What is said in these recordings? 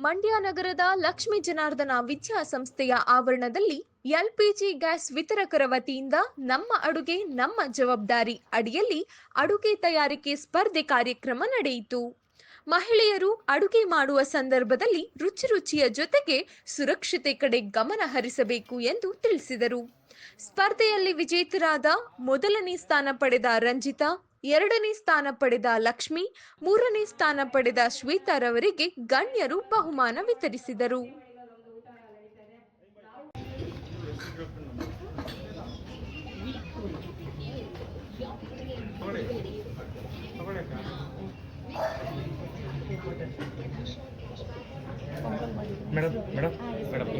ಮಂಡ್ಯ ನಗರದ ಲಕ್ಷ್ಮೀ ಜನಾರ್ದನ ವಿದ್ಯಾಸಂಸ್ಥೆಯ ಆವರಣದಲ್ಲಿ ಎಲ್ಪಿಜಿ ಗ್ಯಾಸ್ ವಿತರಕರ ವತಿಯಿಂದ ನಮ್ಮ ಅಡುಗೆ, ನಮ್ಮ ಜವಾಬ್ದಾರಿ ಅಡಿಯಲ್ಲಿ ಅಡುಗೆ ತಯಾರಿಕೆ ಸ್ಪರ್ಧೆ ಕಾರ್ಯಕ್ರಮ ನಡೆಯಿತು. ಮಹಿಳೆಯರು ಅಡುಗೆ ಮಾಡುವ ಸಂದರ್ಭದಲ್ಲಿ ರುಚಿ ರುಚಿಯ ಜೊತೆಗೆ ಸುರಕ್ಷತೆ ಕಡೆ ಗಮನ ಹರಿಸಬೇಕು ಎಂದು ತಿಳಿಸಿದರು. ಸ್ಪರ್ಧೆಯಲ್ಲಿ ವಿಜೇತರಾದ ಮೊದಲನೇ ಸ್ಥಾನ ಪಡೆದ ರಂಜಿತಾ ಎರಡನೇ ಸ್ಥಾನ ಪಡೆದ ಲಕ್ಷ್ಮಿ ಮೂರನೇ ಸ್ಥಾನ ಪಡೆದ ಶ್ವೇತಾರವರಿಗೆ ಗಣ್ಯರು ಬಹುಮಾನ ವಿತರಿಸಿದರು. ಮೇಡಮ್ ಮೇಡಮ್ ಮೇಡಮ್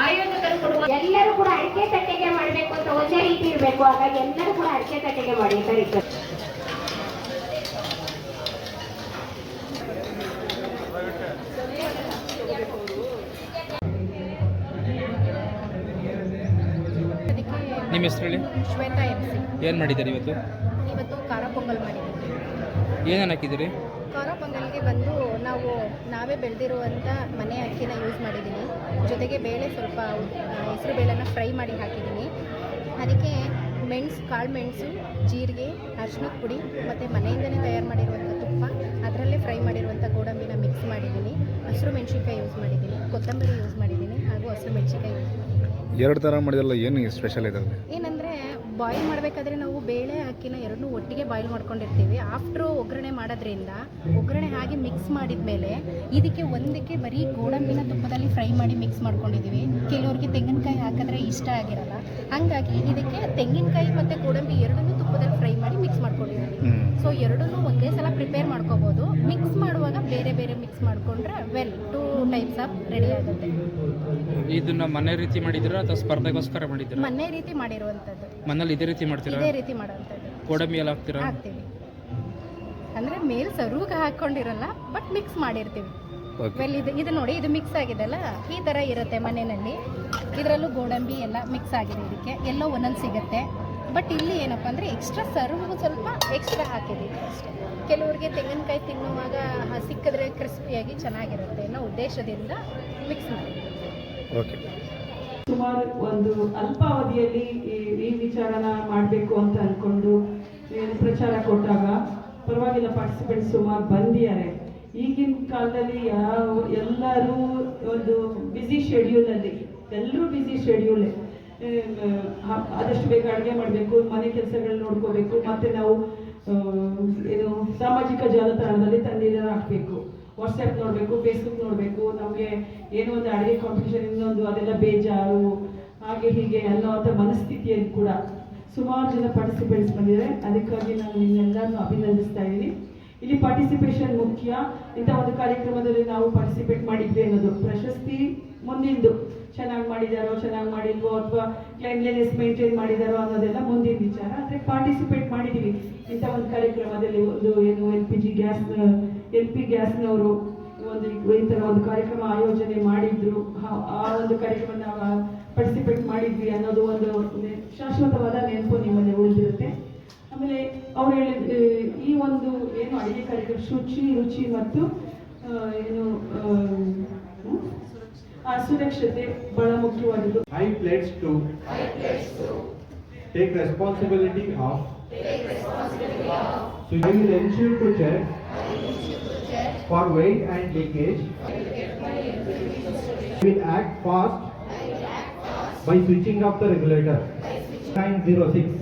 ಆಯೋಜಕರು ಕೊಡುವ ಎಲ್ಲರೂ ಕೂಡ ಅಡಿಕೆ ತಟ್ಟೆಗೆ ಮಾಡಬೇಕು ಅಂತ ಒಂದೇ ರೀತಿ ಇರಬೇಕು. ಹಾಗಾಗಿ ಎಲ್ಲರೂ ಕೂಡ ಅಡಿಕೆ ತಟ್ಟೆಗೆ ಮಾಡಿ ಸರಿ ಸರ್ ನಿಮ್ಮ ಹೆಸರು ಹೇಳಿ? ಶ್ವೇತಾ ಎಂ ಸಿ ಏನು ಮಾಡಿದ್ದಾರೆ ಇವತ್ತು? ಇವತ್ತು ಖಾರ ಪೊಂಗಲ್ ಮಾಡಿದ್ದೀವಿ. ಏನೇನು ಹಾಕಿದ್ದೀರಿ? ಖಾರ ಪೊಂಗಲ್ಗೆ ಬಂದು ನಾವು ನಾವೇ ಬೆಳೆದಿರುವಂಥ ಮನೆ ಅಕ್ಕಿನ ಯೂಸ್ ಮಾಡಿದ್ದೀನಿ ಜೊತೆಗೆ ಬೇಳೆ ಸ್ವಲ್ಪ ಹೆಸರು ಬೇಳೆನ ಫ್ರೈ ಮಾಡಿ ಹಾಕಿದ್ದೀನಿ ಅದಕ್ಕೆ ಮೆಣಸು ಕಾಳು ಮೆಣಸು ಜೀರಿಗೆ ಅರ್ಶಿನದ ಪುಡಿ ಮತ್ತು ಮನೆಯಿಂದಲೇ ತಯಾರು ಮಾಡಿರುವಂಥ ತುಪ್ಪ ಅದರಲ್ಲೇ ಫ್ರೈ ಮಾಡಿರುವಂಥ ಗೋಡಂಬಿನ ಮಿಕ್ಸ್ ಮಾಡಿದ್ದೀನಿ ಹಸಿರು ಮೆಣಸಿನ್ಕಾಯಿ ಯೂಸ್ ಮಾಡಿದ್ದೀನಿ ಕೊತ್ತಂಬರಿ ಯೂಸ್ ಮಾಡಿದ್ದೀನಿ ಹಾಗೂ ಹಸಿರು ಮೆಣಸಿನ್ಕಾಯಿ ಯೂಸ್ ಮಾಡಿದ್ದೀನಿ ಎರಡು ಥರ ಮಾಡಿದಲ್ಲ ಏನು ಸ್ಪೆಷಲ್ ಇದೆ ಏನಂದರೆ ಬಾಯ್ಲ್ ಮಾಡಬೇಕಾದ್ರೆ ನಾವು ಬೇಳೆ ಹಾಕಿನ ಎರಡನ್ನೂ ಒಟ್ಟಿಗೆ ಬಾಯ್ಲ್ ಮಾಡ್ಕೊಂಡಿರ್ತೀವಿ. ಆಫ್ಟ್ರು ಒಗ್ಗರಣೆ ಮಾಡೋದ್ರಿಂದ ಒಗ್ಗರಣೆ ಹಾಗೆ ಮಿಕ್ಸ್ ಮಾಡಿದ ಮೇಲೆ ಇದಕ್ಕೆ ಒಂದಕ್ಕೆ ಬರೀ ಗೋಡಂಬಿನ ತುಪ್ಪದಲ್ಲಿ ಫ್ರೈ ಮಾಡಿ ಮಿಕ್ಸ್ ಮಾಡ್ಕೊಂಡಿದ್ದೀವಿ ಕೆಲವ್ರಿಗೆ ತೆಂಗಿನಕಾಯಿ ಹಾಕಿದ್ರೆ ಇಷ್ಟ ಆಗಿರಲ್ಲ. ಹಾಗಾಗಿ ಇದಕ್ಕೆ ತೆಂಗಿನಕಾಯಿ ಮತ್ತು ಗೋಡಂಬಿ ಎರಡನ್ನೂ ತುಪ್ಪದಲ್ಲಿ ಫ್ರೈ ಮಾಡಿ ಮಿಕ್ಸ್ ಮಾಡ್ಕೊಂಡಿದ್ದೀವಿ ಸೊ ಎರಡನ್ನೂ ಒಂದೇ ಸಲ ಪ್ರಿಪೇರ್ ಮಾಡ್ಕೋಬೋದು. ಮಿಕ್ಸ್ ಮಾಡುವಾಗ ಬೇರೆ ಬೇರೆ ಮಿಕ್ಸ್ ಮಾಡಿಕೊಂಡ್ರೆ well two types of ready ಆಗುತ್ತೆ. ಇದನ್ನ ಮನೆ ರೀತಿ ಮಾಡಿದ್ರ ಅಥವಾ ಸ್ಪರ್ಧೆಗೋಸ್ಕರ ಮಾಡಿದ್ರ ಮನೆ ರೀತಿ ಮಾಡಿರುವಂಥದ್ದು. ಮನೇಲಿ ಇದೇ ರೀತಿ ಮಾಡ್ತೀರಾ? ಇದೇ ರೀತಿ ಮಾಡುವಂಥದ್ದು. ಗೋಡಂಬಿ ಎಲ್ಲ ಹಾಕ್ತೀರಾ? ಹಾಕ್ತೀವಿ. ಅಂದರೆ ಮೇಲ್ ಸರ್ವಿಗೆ ಹಾಕ್ಕೊಂಡಿರಲ್ಲ ಬಟ್ ಮಿಕ್ಸ್ ಮಾಡಿರ್ತೀವಿ. ವೆಲ್ ಇದು ಇದು ನೋಡಿ ಇದು ಮಿಕ್ಸ್ ಆಗಿದೆಲ್ಲ. ಈ ಥರ ಇರುತ್ತೆ ಮನೆಯಲ್ಲಿ. ಇದರಲ್ಲೂ ಗೋಡಂಬಿ ಎಲ್ಲ ಮಿಕ್ಸ್ ಆಗಿದೆ ಇದಕ್ಕೆ. ಎಲ್ಲೋ ಒಂದೊಂದು ಸಿಗುತ್ತೆ. ಬಟ್ ಇಲ್ಲಿ ಏನಪ್ಪ ಅಂದರೆ ಎಕ್ಸ್ಟ್ರಾ ಸರ್ವ್ಗೂ ಸ್ವಲ್ಪ ಎಕ್ಸ್ಟ್ರಾ ಹಾಕಿದ್ದೀವಿ ಅಷ್ಟೇ. ಕೆಲವ್ರಿಗೆ ತೆಂಗಿನಕಾಯಿ ತಿನ್ನುವಾಗ ಸಿಕ್ಕಿದ್ರೆ ಕ್ರಿಸ್ಪಿಯಾಗಿ ಚೆನ್ನಾಗಿರುತ್ತೆ ಅನ್ನೋ ಉದ್ದೇಶದಿಂದ ಮಿಕ್ಸ್ ಮಾಡಿ ಓಕೆ ಸುಮಾರು ಒಂದು ಅಲ್ಪಾವಧಿಯಲ್ಲಿ ಈ ಈ ವಿಚಾರನ ಮಾಡಬೇಕು ಅಂತ ಅಂದ್ಕೊಂಡು ಪ್ರಚಾರ ಕೊಟ್ಟಾಗ ಪರವಾಗಿಲ್ಲ ಪಾರ್ಟಿಸಿಪೆಂಟ್ ಸುಮಾರು ಬಂದಿದ್ದಾರೆ. ಈಗಿನ ಕಾಲದಲ್ಲಿ ಯಾವ, ಎಲ್ಲರೂ ಒಂದು ಬ್ಯುಸಿ ಶೆಡ್ಯೂಲಲ್ಲಿ ಎಲ್ಲರೂ ಬ್ಯುಸಿ ಶೆಡ್ಯೂಲ್ ಆದಷ್ಟು ಬೇಗ ಅಡುಗೆ ಮಾಡಬೇಕು, ಮನೆ ಕೆಲಸಗಳನ್ನ ನೋಡ್ಕೋಬೇಕು, ಮತ್ತು ನಾವು ಏನು ಸಾಮಾಜಿಕ ಜಾಲತಾಣದಲ್ಲಿ ತಣ್ಣೀರನ್ನು ಹಾಕಬೇಕು. ವಾಟ್ಸಪ್ ನೋಡಬೇಕು ಫೇಸ್ಬುಕ್ ನೋಡಬೇಕು, ನಮಗೆ ಏನೋ ಒಂದು ಅಡುಗೆ ಕಾಂಪಿಟೇಷನ್ ಇನ್ನೊಂದು ಅದೆಲ್ಲ ಬೇಜಾರು, ಹಾಗೆ ಹೀಗೆ ಅನ್ನೋವಂಥ ಮನಸ್ಥಿತಿಯನ್ನು ಕೂಡ ಸುಮಾರು ಜನ ಪಾರ್ಟಿಸಿಪೇಟ್ಸ್ ಬಂದಿದ್ದಾರೆ. ಅದಕ್ಕಾಗಿ ನಾನು ನಿಮ್ಮೆಲ್ಲರನ್ನು ಅಭಿನಂದಿಸ್ತಾ ಇದ್ದೀನಿ. ಇಲ್ಲಿ ಪಾರ್ಟಿಸಿಪೇಷನ್ ಮುಖ್ಯ. ಇಂಥ ಒಂದು ಕಾರ್ಯಕ್ರಮದಲ್ಲಿ ನಾವು ಪಾರ್ಟಿಸಿಪೇಟ್ ಮಾಡಿದ್ವಿ ಅನ್ನೋದು ಪ್ರಶಸ್ತಿ ಮುಂದಿಂದು. ಚೆನ್ನಾಗಿ ಮಾಡಿದಾರೋ, ಚೆನ್ನಾಗಿ ಮಾಡಿಲ್ವೋ, ಅಥವಾ ಕ್ಲೈನ್ಲಿನೆಸ್ ಮೇಂಟೈನ್ ಮಾಡಿದಾರೋ ಅನ್ನೋದೆಲ್ಲ ಮುಂದಿನ ವಿಚಾರ. ಆದರೆ ಪಾರ್ಟಿಸಿಪೇಟ್ ಮಾಡಿದ್ದೀವಿ ಇಂಥ ಒಂದು ಕಾರ್ಯಕ್ರಮದಲ್ಲಿ ಒಂದು ಏನು L P G gas L P ಗ್ಯಾಸ್ನವರು ಒಂದು ಈ ಥರ ಒಂದು ಕಾರ್ಯಕ್ರಮ ಆಯೋಜನೆ ಮಾಡಿದ್ರು. ಆ- ಒಂದು ಕಾರ್ಯಕ್ರಮ ನಾವು ಪಾರ್ಟಿಸಿಪೇಟ್ ಮಾಡಿದ್ವಿ ಅನ್ನೋದು ಒಂದು ಶಾಶ್ವತವಾದ ನೆನಪು ನಿಮ್ಮಲ್ಲಿ ಉಳಿದಿರುತ್ತೆ. ಆಮೇಲೆ ಅವ್ರು ಹೇಳಿದ ಈ ಒಂದು ಏನು ಅಡುಗೆ ಕಾರ್ಯಕ್ರಮ ಶುಚಿ ರುಚಿ ಮತ್ತು ಏನು ಆ, ಸುರಕ್ಷತೆ ಬಹಳ ಮುಖ್ಯವಾದದ್ದು. I plates to take responsibility of so ensure to check for weight and leakage. will act fast by switching off the regulator. 906.